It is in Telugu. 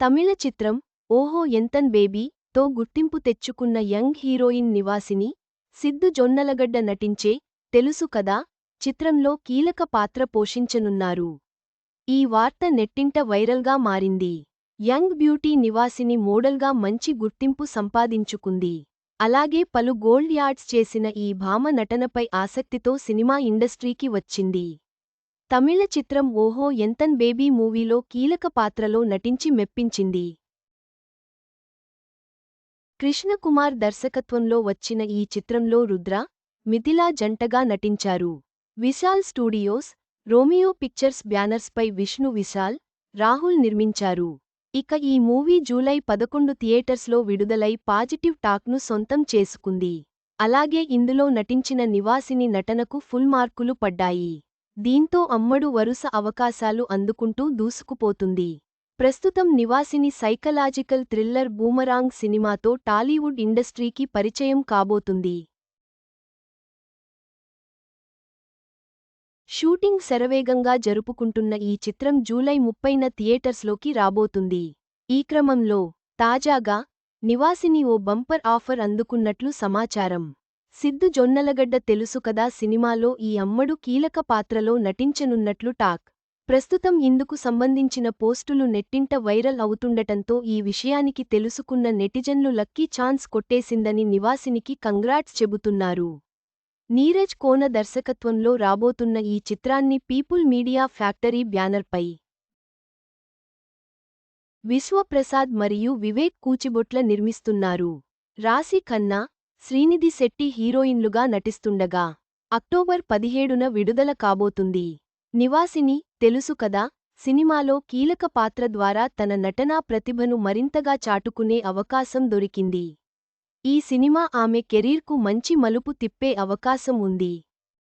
తమిళ చిత్రం ఓహో ఎంతన్ బేబీ తో గుర్తింపు తెచ్చుకున్న యంగ్ హీరోయిన్ నివాసిని సిద్దు జొన్నలగడ్డ నటించే తెలుసు కదా చిత్రంలో కీలక పాత్ర పోషించనున్నారు. ఈ వార్త నెట్టింట వైరల్గా మారింది. యంగ్ బ్యూటీ నివాసిని మోడల్గా మంచి గుర్తింపు సంపాదించుకుంది. అలాగే పలు గోల్డ్ యాడ్స్ చేసిన ఈ భామ నటనపై ఆసక్తితో సినిమా ఇండస్ట్రీకి వచ్చింది. తమిళ చిత్రం ఓహో ఎంతన్ బేబీ మూవీలో కీలక పాత్రలో నటించి మెప్పించింది. కృష్ణకుమార్ దర్శకత్వంలో వచ్చిన ఈ చిత్రంలో రుద్ర మిథిలా జంటగా నటించారు. విశాల్ స్టూడియోస్ రోమియో పిక్చర్స్ బ్యానర్స్పై విష్ణు విశాల్ రాహుల్ నిర్మించారు. ఇక ఈ మూవీ జూలై పదకొండు థియేటర్స్లో విడుదలై పాజిటివ్ టాక్ను సొంతం చేసుకుంది. అలాగే ఇందులో నటించిన నివాసిని నటనకు ఫుల్ మార్కులు పడ్డాయి. దీంతో అమ్మడు వరుస అవకాశాలు అందుకుంటూ దూసుకుపోతుంది. ప్రస్తుతం నివాసిని సైకలాజికల్ థ్రిల్లర్ బూమరాంగ్ సినిమాతో టాలీవుడ్ ఇండస్ట్రీకి పరిచయం కాబోతుంది. షూటింగ్ శరవేగంగా జరుపుకుంటున్న ఈ చిత్రం జూలై ముప్పైన థియేటర్స్లోకి రాబోతుంది. ఈ క్రమంలో తాజాగా నివాసిని ఓ బంపర్ ఆఫర్ అందుకున్నట్లు సమాచారం. సిద్దు జొన్నలగడ్డ తెలుసు కదా సినిమాలో ఈ అమ్మడు కీలక పాత్రలో నటించనున్నట్లు టాక్. ప్రస్తుతం ఇందుకు సంబంధించిన పోస్టులు నెట్టింట వైరల్ అవుతుండటంతో ఈ విషయానికి తెలుసుకున్న నెటిజన్లు లక్కీ ఛాన్స్ కొట్టేసిందని నివాసినికి కంగ్రాట్స్ చెబుతున్నారు. నీరజ్ కోన దర్శకత్వంలో రాబోతున్న ఈ చిత్రాన్ని పీపుల్ మీడియా ఫ్యాక్టరీ బ్యానర్పై విశ్వప్రసాద్ మరియు వివేక్ కూచిబొట్ల నిర్మిస్తున్నారు. రాశి ఖన్నా శ్రీనిధి శెట్టి హీరోయిన్లుగా నటిస్తుండగా అక్టోబర్ పదిహేడున విడుదల కాబోతుంది. నివాసిని తెలుసు కదా సినిమాలో కీలక పాత్ర ద్వారా తన నటనా ప్రతిభను మరింతగా చాటుకునే అవకాశం దొరికింది. ఈ సినిమా ఆమె కెరీర్కు మంచి మలుపు తిప్పే అవకాశం ఉంది.